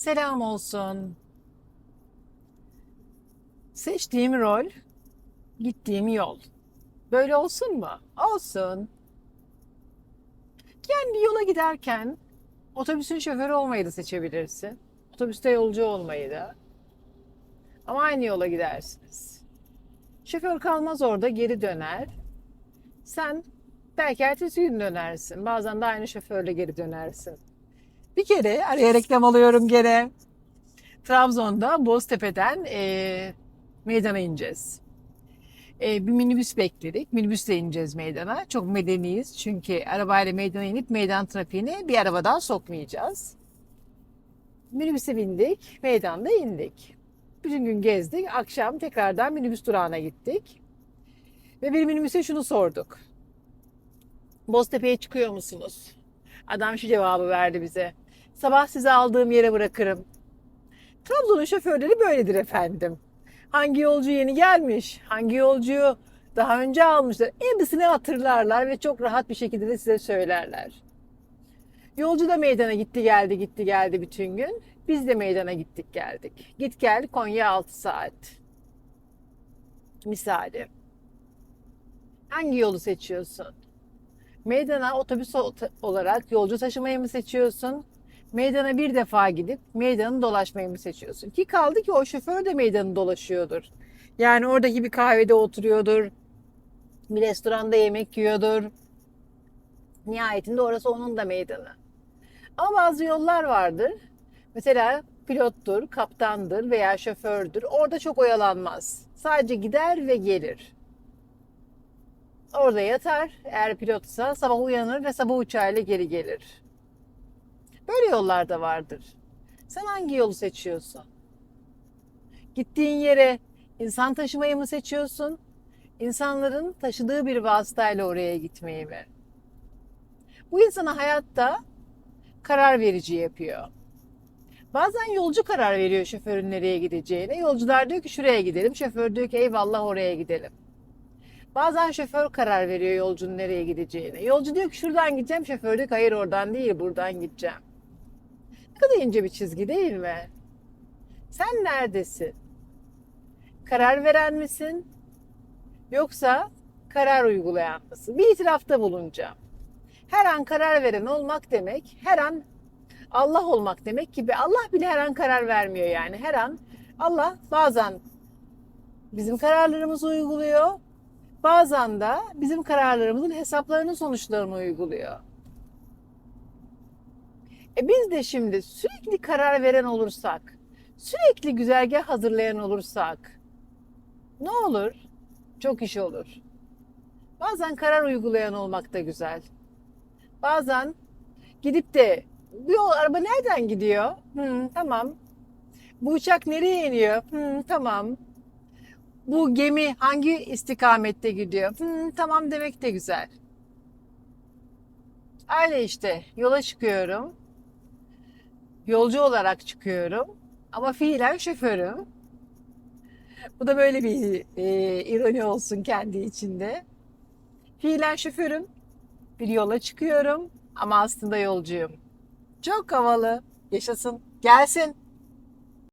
Selam olsun. Seçtiğim rol, gittiğim yol. Böyle olsun mu? Olsun. Yani bir yola giderken otobüsün şoförü olmayı da seçebilirsin. Otobüste yolcu olmayı da. Ama aynı yola gidersiniz. Şoför kalmaz orada geri döner. Sen belki ertesi gün dönersin. Bazen de aynı şoförle geri dönersin. Bir kere araya reklam alıyorum gene. Trabzon'da Boztepe'den e, meydana ineceğiz. E, bir minibüs bekledik. Minibüsle ineceğiz meydana. Çok medeniyiz çünkü arabayla meydana inip meydan trafiğine bir araba daha sokmayacağız. Minibüse bindik, meydanda indik. Bütün gün gezdik. Akşam tekrardan minibüs durağına gittik. Ve bir minibüse şunu sorduk. Boztepe'ye çıkıyor musunuz? Adam şu cevabı verdi bize. Sabah sizi aldığım yere bırakırım. Trabzon'un şoförleri böyledir efendim. Hangi yolcu yeni gelmiş, hangi yolcuyu daha önce almışlar. Hepsini hatırlarlar ve çok rahat bir şekilde de size söylerler. Yolcu da meydana gitti geldi gitti geldi bütün gün. Biz de meydana gittik geldik. Git gel Konya 6 saat. Misali. Hangi yolu seçiyorsun? Meydana otobüs olarak yolcu taşımayı mı seçiyorsun? Meydana bir defa gidip meydanı dolaşmayı mı seçiyorsun? Ki kaldı ki o şoför de meydanı dolaşıyordur. Yani oradaki bir kahvede oturuyordur. Bir restoranda yemek yiyordur. Nihayetinde orası onun da meydanı. Ama bazı yollar vardır. Mesela pilottur, kaptandır veya şofördür. Orada çok oyalanmaz. Sadece gider ve gelir. Orada yatar. Eğer pilotsa sabah uyanır ve sabah uçağıyla geri gelir. Böyle yollar da vardır. Sen hangi yolu seçiyorsun? Gittiğin yere insan taşımayı mı seçiyorsun? İnsanların taşıdığı bir vasıtayla oraya gitmeyi mi? Bu insana hayatta karar verici yapıyor. Bazen yolcu karar veriyor şoförün nereye gideceğine. Yolcular diyor ki şuraya gidelim. Şoför diyor ki eyvallah oraya gidelim. Bazen şoför karar veriyor yolcunun nereye gideceğine. Yolcu diyor ki şuradan gideceğim. Şoför diyor ki hayır oradan değil buradan gideceğim. Ne kadar ince bir çizgi değil mi? Sen neredesin? Karar veren misin? Yoksa karar uygulayan mısın? Bir itirafta bulunacağım. Her an karar veren olmak demek, her an Allah olmak demek gibi Allah bile her an karar vermiyor yani. Her an Allah bazen bizim kararlarımızı uyguluyor, bazen de bizim kararlarımızın hesaplarının sonuçlarını uyguluyor. E biz de şimdi sürekli karar veren olursak, sürekli güzergah hazırlayan olursak ne olur? Çok iş olur. Bazen karar uygulayan olmak da güzel. Bazen gidip de bu yol araba nereden gidiyor? Hı, tamam. Bu uçak nereye iniyor? Hı, tamam. Bu gemi hangi istikamette gidiyor? Hı, tamam demek de güzel. Öyle işte yola çıkıyorum. Yolcu olarak çıkıyorum. Ama fiilen şoförüm. Bu da böyle bir e, ironi olsun kendi içinde. Fiilen şoförüm. Bir yola çıkıyorum ama aslında yolcuyum. Çok havalı. Yaşasın. Gelsin.